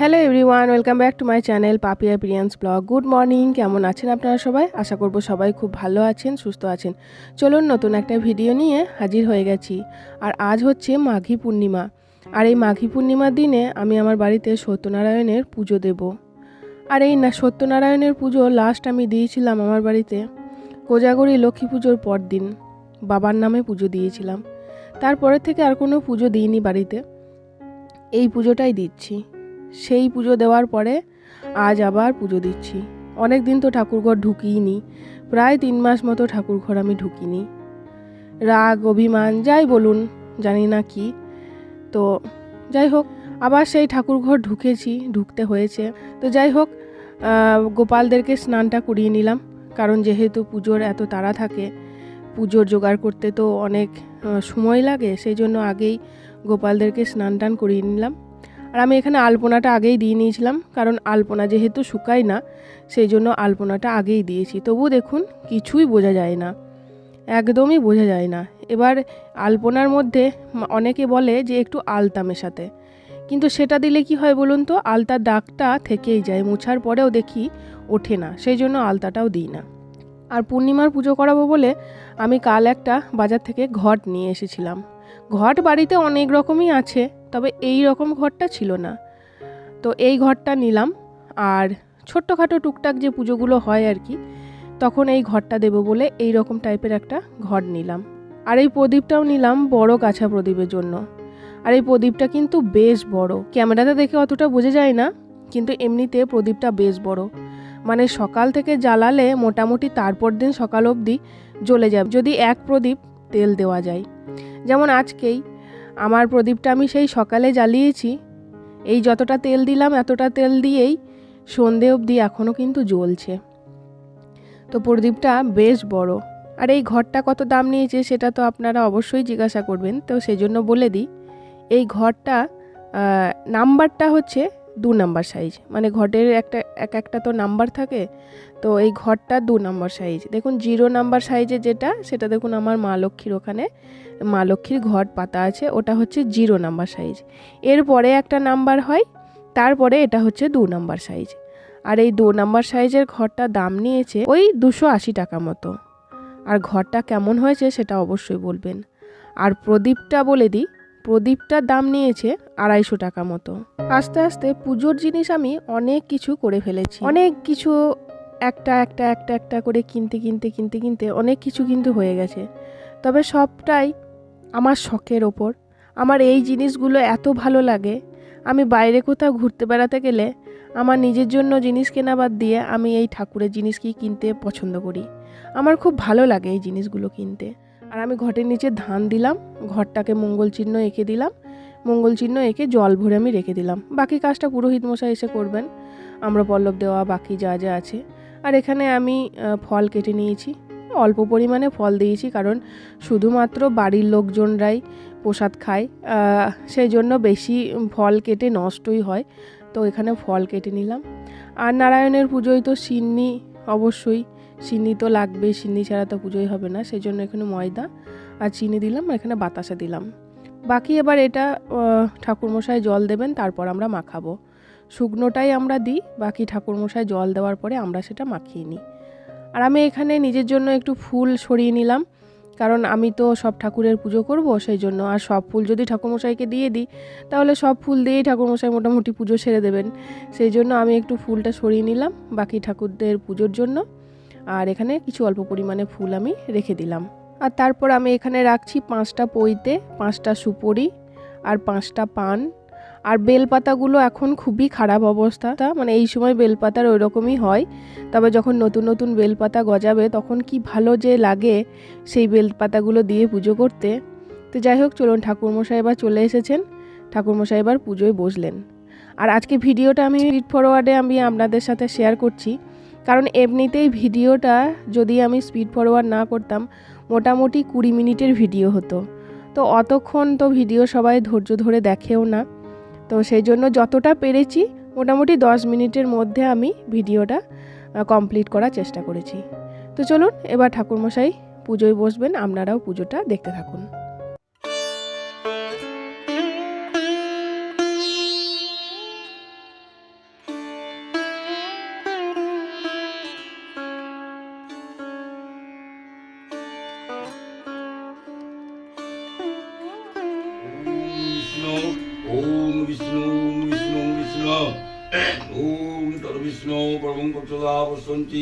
Hello everyone welcome back to my channel Papia Priyans blog good morning কেমন আছেন আপনারা সবাই? আশা করব সবাই খুব ভালো আছেন, সুস্থ আছেন। চলুন নতুন একটা ভিডিও নিয়ে হাজির হয়ে গেছি। আর আজ হচ্ছে মাঘী পূর্ণিমা। আর এই মাঘী পূর্ণিমার দিনে আমি আমার বাড়িতে সত্যনারায়ণের পুজো দেব। আর এই না, সত্যনারায়ণের পুজো লাস্ট আমি দিয়েছিলাম আমার বাড়িতে। কোজাগরি লক্ষ্মী পুজোর পর দিন বাবার নামে পুজো দিয়েছিলাম। তারপরের থেকে আর কোনো পুজো দিইনি বাড়িতে। এই পুজোটাই দিচ্ছি। সেই পুজো দেওয়ার পরে আজ আবার পুজো দিচ্ছি। অনেক দিন তো ঠাকুরঘর ঢুকিনি প্রায় তিন মাস মতো ঠাকুরঘর আমি ঢুকিনি রাগ, অভিমান, যাই বলুন, জানি না কি। তো যাই হোক, আবার সেই ঠাকুরঘর ঢুকেছি, ঢুকতে হয়েছে। তো যাই হোক গোপালদেরকে স্নানটা করিয়ে নিলাম। কারণ যেহেতু পুজোর এত তাড়া থাকে, পুজোর জোগাড় করতে তো অনেক সময় লাগে। সেই জন্য আগেই গোপালদেরকে স্নান টান করিয়ে নিলাম। আর আমি এখানে আলপনাটা আগেই দিয়ে নিয়েছিলাম, কারণ আলপনা যেহেতু শুকায় না, সেই জন্য আলপনাটা আগেই দিয়েছি। তবু দেখুন, কিছুই বোঝা যায় না। একদমই বোঝা যায় না। এবার আলপনার মধ্যে অনেকে বলে যে একটু আলতা মেশাতে। কিন্তু সেটা দিলে কি হয় বলুন তো আলতার দাগটা থেকেই যায়, মোছার পরেও দেখি ওঠে না, সেই জন্য আলতাটাও দিই না। আর পূর্ণিমার পুজো করাবো বলে আমি কাল একটা বাজার থেকে ঘট নিয়ে এসেছিলাম। ঘট বাড়িতে অনেক রকমই আছে তবে এই রকম ঘরটা ছিল না। তো এই ঘরটা নিলাম আর ছোট্টখাটো টুকটাক যে পুজোগুলো হয় আর কি, তখন এই ঘরটা দেবো বলে এই রকম টাইপের একটা ঘর নিলাম। আর এই প্রদীপটাও নিলাম বড় কাছা প্রদীপের জন্য। আর এই প্রদীপটা কিন্তু বেশ বড়। ক্যামেরাতে দেখে অতটা বোঝা যায় না, কিন্তু এমনিতে প্রদীপটা বেশ বড়। মানে সকাল থেকে জ্বালালে মোটামুটি তারপর দিন সকাল অবধি জ্বলে যাবে। যদি এক প্রদীপ তেল দেওয়া যায়। যেমন আজকেই আমার প্রদীপটা আমি সেই সকালে জ্বালিয়েছি। এই যতটা তেল দিলাম, এতটা তেল দিয়েই সন্ধে অবধি এখনও কিন্তু জ্বলছে। তো প্রদীপটা বেশ বড়। আর এই ঘরটা কত দাম নিয়েছে সেটা তো আপনারা অবশ্যই জিজ্ঞাসা করবেন। তো সেজন্য বলে দিই, এই ঘরটা নাম্বারটা হচ্ছে দু নাম্বার সাইজ মানে ঘটের একটা, এক একটা তো নাম্বার থাকে, তো এই ঘরটা দু নাম্বার সাইজ দেখুন জিরো নাম্বার সাইজে যেটা, সেটা দেখুন আমার মা লক্ষ্মীর ওখানে, মা লক্ষ্মীর ঘট পাতা আছে, ওটা হচ্ছে জিরো নাম্বার সাইজ এরপরে একটা নাম্বার হয়, তারপরে এটা হচ্ছে দু নাম্বার সাইজ আর এই দু নাম্বার সাইজের ঘরটা দাম নিয়েছে ওই দুশো আশি টাকা মতো। আর ঘরটা কেমন হয়েছে সেটা অবশ্যই বলবেন। আর প্রদীপটা বলে দিই প্রদীপটার দাম নিয়েছে আড়াইশো টাকা মতো। আস্তে আস্তে পুজোর জিনিস আমি অনেক কিছু করে ফেলেছি। অনেক কিছু একটা একটা একটা একটা করে কিনতে কিনতে কিনতে কিনতে অনেক কিছু কিন্তু হয়ে গেছে। তবে সবটাই আমার শখের ওপর। আমার এই জিনিসগুলো এত ভালো লাগে। আমি বাইরে কোথাও ঘুরতে বেড়াতে গেলে আমার নিজের জন্য জিনিস কেনা বাদ দিয়ে আমি এই ঠাকুরের জিনিসকেই কিনতে পছন্দ করি। আমার খুব ভালো লাগে এই জিনিসগুলো কিনতে। আর আমি ঘটের নিচে ধান দিলাম, ঘরটাকে মঙ্গল চিহ্ন এঁকে দিলাম, মঙ্গল চিহ্ন এঁকে জল ভরে আমি রেখে দিলাম। বাকি কাজটা পুরোহিত মশাই এসে করবেন, আমরা পল্লব দেওয়া বাকি যা যা আছে। আর এখানে আমি ফল কেটে নিয়েছি, অল্প পরিমাণে ফল দিয়েছি কারণ শুধুমাত্র বাড়ির লোকজনরাই প্রসাদ খায় সেই জন্য বেশি ফল কেটে নষ্টই হয়। তো এখানে ফল কেটে নিলাম। আর নারায়ণের পুজোয় তো সিন্নি অবশ্যই সিন্নি তো লাগবেই সিন্নি ছাড়া তো পুজোই হবে না সেই জন্য এখানে ময়দা আর চিনি দিলাম আর এখানে বাতাসা দিলাম। বাকি এবার এটা ঠাকুরমশাই জল দেবেন, তারপর আমরা মাখাবো। শুকনোটাই আমরা দিই, বাকি ঠাকুরমশাই জল দেওয়ার পরে আমরা সেটা মাখিয়ে নিই। আর আমি এখানে নিজের জন্য একটু ফুল সরিয়ে নিলাম, কারণ আমি তো সব ঠাকুরের পুজো করব সেই জন্য আর সব ফুল যদি ঠাকুরমশাইকে দিয়ে দিই, তাহলে সব ফুল দিয়েই ঠাকুরমশাই মোটামুটি পুজো সেরে দেবেন। সেই জন্য আমি একটু ফুলটা সরিয়ে নিলাম, বাকি ঠাকুরদের পুজোর জন্য। আর এখানে কিছু অল্প পরিমাণে ফুল আমি রেখে দিলাম। আর তারপর আমি এখানে রাখছি পাঁচটা পইতে, পাঁচটা সুপরি আর পাঁচটা পান। আর বেলপাতাগুলো এখন খুবই খারাপ অবস্থা। মানে এই সময় বেলপাতার ওই রকমই হয়। তবে যখন নতুন নতুন বেলপাতা গজাবে, তখন কি ভালো যে লাগে সেই বেলপাতাগুলো দিয়ে পুজো করতে। তো যাই হোক, চলুন ঠাকুরমশাই এবার চলে এসেছেন। ঠাকুরমশাই এবার পুজোয় বসলেন। আর আজকে ভিডিওটা আমি স্পিড ফরওয়ার্ডে আমি আপনাদের সাথে শেয়ার করছি। কারণ এমনিতেই ভিডিওটা যদি আমি স্পিড ফরওয়ার্ড না করতাম, মোটামুটি কুড়ি মিনিটের ভিডিও হতো। তো অতক্ষণ তো ভিডিও সবাই ধৈর্য ধরে দেখেও না। তো সেই জন্য যতটা পেরেছি, মোটামুটি দশ মিনিটের মধ্যে আমি ভিডিওটা কমপ্লিট করার চেষ্টা করেছি। তো চলুন, এবার ঠাকুরমশাই পুজোয় বসবেন, আপনারাও পুজোটা দেখতে থাকুন। বিষ্ণু ওম তদ বিষ্ণু পরমং কচলা বসন্তি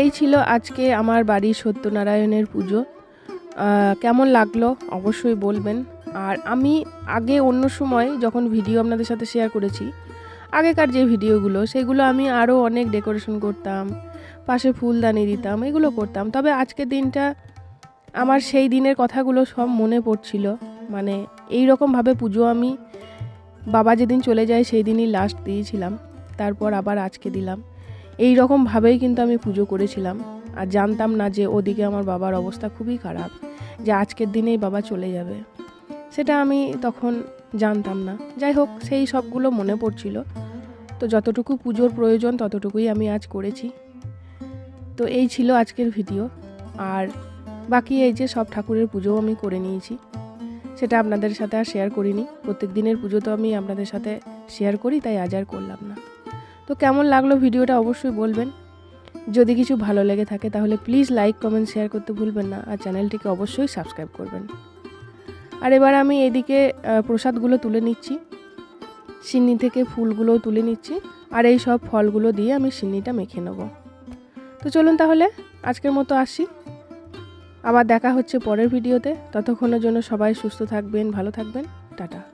এই ছিল আজকে আমার বাড়ির সত্যনারায়ণের পুজো। কেমন লাগল অবশ্যই বলবেন। আর আমি আগে অন্য সময় যখন ভিডিও আপনাদের সাথে শেয়ার করেছি, আগেকার যে ভিডিওগুলো, সেগুলো আমি আরও অনেক ডেকোরেশন করতাম, পাশে ফুলদানি দিতাম, এগুলো করতাম। তবে আজকের দিনটা আমার সেই দিনের কথাগুলো সব মনে পড়ছিল। মানে এই রকমভাবে পুজো আমি বাবা যেদিন চলে যায়, সেই দিনই লাস্ট দিয়েছিলাম। তারপর আবার আজকে দিলাম। এই রকমভাবেই কিন্তু আমি পুজো করেছিলাম। আর জানতাম না যে ওদিকে আমার বাবার অবস্থা খুবই খারাপ, যে আজকের দিনেই বাবা চলে যাবে। সেটা আমি তখন জানতাম না। যাই হোক, সেই সবগুলো মনে পড়ছিল। তো যতটুকু পুজোর প্রয়োজন, ততটুকুই আমি আজ করেছি। তো এই ছিল আজকের ভিডিও। আর বাকি এই যে সব ঠাকুরের পুজোও আমি করে নিয়েছি। সেটা আপনাদের সাথে আর শেয়ার করিনি। প্রত্যেক দিনের পুজো তো আমি আপনাদের সাথে শেয়ার করি, তাই আজ আর করলাম না। তো কেমন লাগল ভিডিওটা অবশ্যই বলবেন। যদি কিছু ভালো লেগে থাকে তাহলে প্লিজ লাইক কমেন্ট শেয়ার করতে ভুলবেন না আর চ্যানেলটিকে অবশ্যই সাবস্ক্রাইব করবেন। আর এবার আমি এদিকে প্রসাদগুলো তুলে নিচ্ছি। সিন্নি থেকে ফুলগুলোও তুলে নিচ্ছি আর এই সব ফলগুলো দিয়ে আমি সিন্নিটা মেখে নেব। তো চলুন তাহলে আজকের মতো আসি। আবার দেখা হচ্ছে পরের ভিডিওতে। ততক্ষণের জন্য সবাই সুস্থ থাকবেন, ভালো থাকবেন। টাটা।